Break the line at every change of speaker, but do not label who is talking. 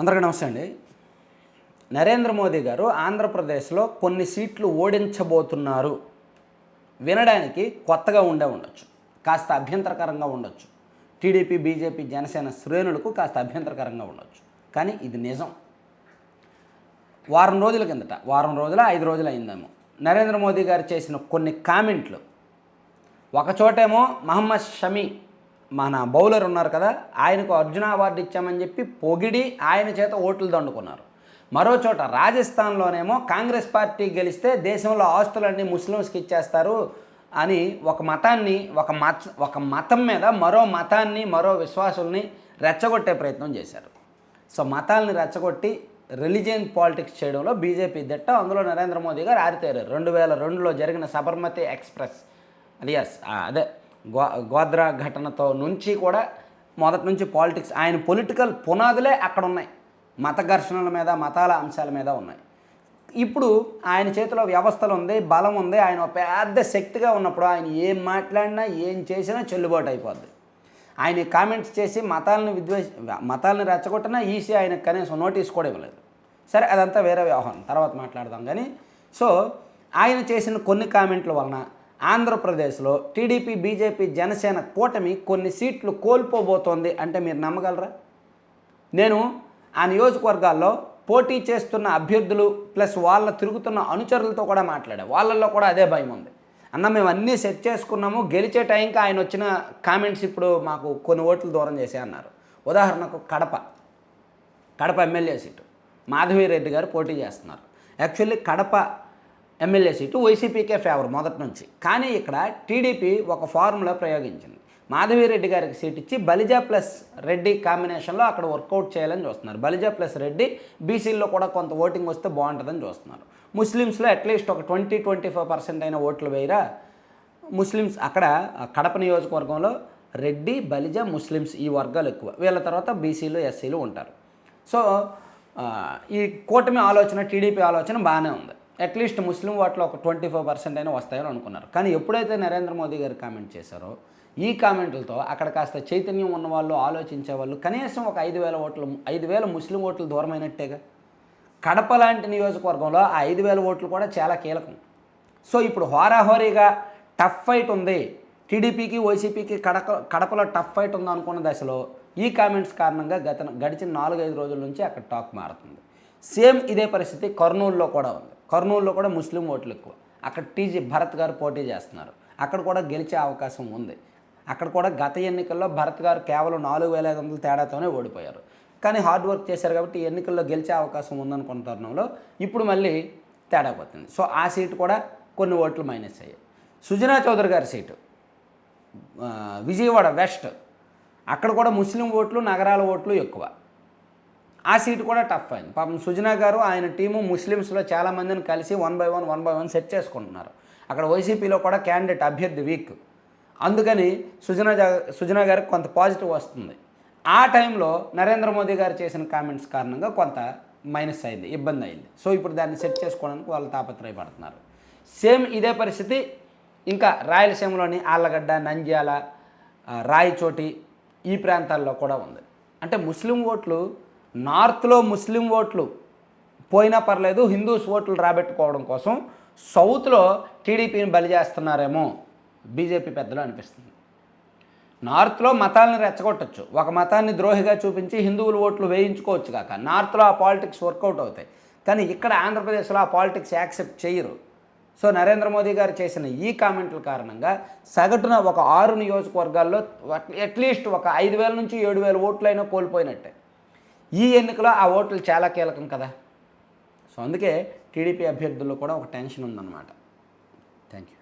అందరికీ నమస్తే అండి. నరేంద్ర మోదీ గారు ఆంధ్రప్రదేశ్లో కొన్ని సీట్లు ఓడించబోతున్నారు. వినడానికి కొత్తగా ఉండే ఉండొచ్చు. కాస్త అభ్యంతరకరంగా ఉండొచ్చు. టీడీపీ బీజేపీ జనసేన శ్రేణులకు కాస్త అభ్యంతరకరంగా ఉండొచ్చు. కానీ ఇది నిజం. వారం రోజుల కిందట వారం రోజుల ఐదు రోజులు అయిందేమో. నరేంద్ర మోదీ గారు చేసిన కొన్ని కామెంట్లు. ఒక చోటేమో మహమ్మద్ షమీ మన బౌలర్ ఉన్నారు కదా ఆయనకు అర్జున అవార్డు ఇచ్చామని చెప్పి పొగిడి ఆయన చేత ఓట్లు దండుకున్నారు. మరో చోట రాజస్థాన్లోనేమో కాంగ్రెస్ పార్టీ గెలిస్తే దేశంలో ఆస్తులన్నీ ముస్లిమ్స్కి ఇచ్చేస్తారు అని ఒక మతాన్ని ఒక మత ఒక మతం మీద మరో మతాన్ని మరో విశ్వాసుల్ని రెచ్చగొట్టే ప్రయత్నం చేశారు. సో మతాల్ని రెచ్చగొట్టి రిలీజియన్ పాలిటిక్స్ చేయడంలో బీజేపీ దిట్ట అందులో నరేంద్ర మోదీ గారు ఆరితేరారు. రెండు వేల రెండులో జరిగిన సబర్మతి ఎక్స్ప్రెస్ అది ఎస్ అదే. గో గోద్రా ఘటనతో నుంచి కూడా మొదటి నుంచి పాలిటిక్స్ ఆయన పొలిటికల్ పునాదులే అక్కడ ఉన్నాయి మత ఘర్షణల మీద మతాల అంశాల మీద ఉన్నాయి. ఇప్పుడు ఆయన చేతిలో వ్యవస్థలు ఉంది బలం ఉంది ఆయన ఒక పెద్ద శక్తిగా ఉన్నప్పుడు ఆయన ఏం మాట్లాడినా ఏం చేసినా చెల్లుబాటు అయిపోద్ది. ఆయన కామెంట్స్ చేసి మతాలను విద్వేష మతాలను రెచ్చగొట్టినా ఈసీ ఆయన కనీసం నోటీస్ కూడా ఇవ్వలేదు. సరే అదంతా వేరే వ్యవహారం తర్వాత మాట్లాడదాం. కానీ సో ఆయన చేసిన కొన్ని కామెంట్ల వలన ఆంధ్రప్రదేశ్లో టీడీపీ బీజేపీ జనసేన కూటమి కొన్ని సీట్లు కోల్పోబోతోంది అంటే మీరు నమ్మగలరా? నేను ఆ నియోజకవర్గాల్లో పోటీ చేస్తున్న అభ్యర్థులు ప్లస్ వాళ్ళ తిరుగుతున్న అనుచరులతో కూడా మాట్లాడా. వాళ్ళల్లో కూడా అదే భయం ఉంది. అన్న మేము అన్నీ సెట్ చేసుకున్నాము. గెలిచే టైంకి ఆయన వచ్చిన కామెంట్స్ ఇప్పుడు మాకు కొన్ని ఓట్లు దూరం చేసే అన్నారు. ఉదాహరణకు Kadapa. Kadapa MLA seat. Madhavi Reddy గారు పోటీ చేస్తున్నారు. యాక్చువల్లీ కడప ఎమ్మెల్యే సీటు వైసీపీకే ఫేవర్ మొదటి నుంచి. కానీ ఇక్కడ టీడీపీ ఒక ఫార్ములా ప్రయోగించింది. మాధవిరెడ్డి గారికి సీట్ ఇచ్చి బలిజా ప్లస్ రెడ్డి కాంబినేషన్లో అక్కడ వర్కౌట్ చేయాలని చూస్తున్నారు. బలిజా ప్లస్ రెడ్డి బీసీల్లో కూడా కొంత ఓటింగ్ వస్తే బాగుంటుందని చూస్తున్నారు. ముస్లిమ్స్లో అట్లీస్ట్ ఒక ట్వంటీ ట్వంటీ ఫైవ్ పర్సెంట్ అయిన ఓట్లు వేయరా? ముస్లిమ్స్ అక్కడ కడప నియోజకవర్గంలో రెడ్డి బలిజ ముస్లిమ్స్ ఈ వర్గాలు ఎక్కువ. వీళ్ళ తర్వాత బీసీలు ఎస్సీలు ఉంటారు. సో ఈ కూటమి ఆలోచన టీడీపీ ఆలోచన బాగానే ఉంది. అట్లీస్ట్ ముస్లిం ఓట్లు ఒక ట్వంటీ ఫైవ్ పర్సెంట్ అయినా వస్తాయని అనుకున్నారు. కానీ ఎప్పుడైతే నరేంద్ర మోదీ గారు కామెంట్ చేశారో ఈ కామెంట్లతో అక్కడ కాస్త చైతన్యం ఉన్నవాళ్ళు ఆలోచించే వాళ్ళు కనీసం ఒక ఐదు వేల ఓట్లు ఐదు వేల ముస్లిం ఓట్లు దూరమైనట్టేగా? కడప లాంటి నియోజకవర్గంలో ఆ ఐదు వేల ఓట్లు కూడా చాలా కీలకం. సో ఇప్పుడు హోరాహోరీగా టఫ్ ఫైట్ ఉంది. టీడీపీకి వైసీపీకి కడప కడపలో టఫ్ ఫైట్ ఉంది అనుకున్న దశలో ఈ కామెంట్స్ కారణంగా గత గడిచిన నాలుగైదు రోజుల నుంచి అక్కడ టాక్ మారుతుంది. సేమ్ ఇదే పరిస్థితి కర్నూలులో కూడా ఉంది. కర్నూలులో కూడా ముస్లిం ఓట్లు ఎక్కువ. అక్కడ టీజీ భరత్ గారు పోటీ చేస్తున్నారు. అక్కడ కూడా గెలిచే అవకాశం ఉంది. అక్కడ కూడా గత ఎన్నికల్లో భరత్ గారు కేవలం నాలుగు వేల ఐదు వందల తేడాతోనే ఓడిపోయారు. కానీ హార్డ్ వర్క్ చేశారు కాబట్టి ఈ ఎన్నికల్లో గెలిచే అవకాశం ఉందనుకున్న తరుణంలో ఇప్పుడు మళ్ళీ తేడా పోతుంది. సో ఆ సీటు కూడా కొన్ని ఓట్లు మైనస్ అయ్యాయి. సుజనా చౌదరి గారి సీటు విజయవాడ వెస్ట్. అక్కడ కూడా ముస్లిం ఓట్లు నగరాల ఓట్లు ఎక్కువ. ఆ సీటు కూడా టఫ్ అయింది. పాపం సుజనా గారు ఆయన టీము ముస్లిమ్స్లో చాలామందిని కలిసి one by one one by one set చేసుకుంటున్నారు. అక్కడ వైసీపీలో కూడా క్యాండిడేట్ అభ్యర్థి వీక్ అందుకని సుజనా సుజనా గారికి కొంత పాజిటివ్ వస్తుంది. ఆ టైంలో నరేంద్ర మోదీ గారు చేసిన కామెంట్స్ కారణంగా కొంత మైనస్ అయింది ఇబ్బంది అయింది. సో ఇప్పుడు దాన్ని సెట్ చేసుకోవడానికి వాళ్ళు తాపత్రయపడుతున్నారు. సేమ్ ఇదే పరిస్థితి ఇంకా రాయలసీమలోని ఆళ్ళగడ్డ నంద్యాల రాయచోటి ఈ ప్రాంతాల్లో కూడా ఉంది. అంటే ముస్లిం ఓట్లు నార్త్లో ముస్లిం ఓట్లు పోయినా పర్లేదు హిందూస్ ఓట్లు రాబెట్టుకోవడం కోసం సౌత్లో టీడీపీని బలి చేస్తున్నారేమో బీజేపీ పెద్దలు అనిపిస్తుంది. నార్త్లో మతాలను రెచ్చగొట్టచ్చు. ఒక మతాన్ని ద్రోహిగా చూపించి హిందువుల ఓట్లు వేయించుకోవచ్చు కాక నార్త్లో ఆ పాలిటిక్స్ వర్కౌట్ అవుతాయి. కానీ ఇక్కడ ఆంధ్రప్రదేశ్లో ఆ పాలిటిక్స్ యాక్సెప్ట్ చేయరు. సో నరేంద్ర మోదీ గారు చేసిన ఈ కామెంట్ల కారణంగా సగటున ఒక ఆరు నియోజకవర్గాల్లో అట్లీస్ట్ ఒక ఐదు వేల నుంచి ఏడు వేల ఓట్లైనా కోల్పోయినట్టే. ఈ ఎన్నికలో ఆ ఓట్లు చాలా కీలకం కదా. సో అందుకే టీడీపీ అభ్యర్థుల్లో కూడా ఒక టెన్షన్ ఉందన్నమాట. Thank you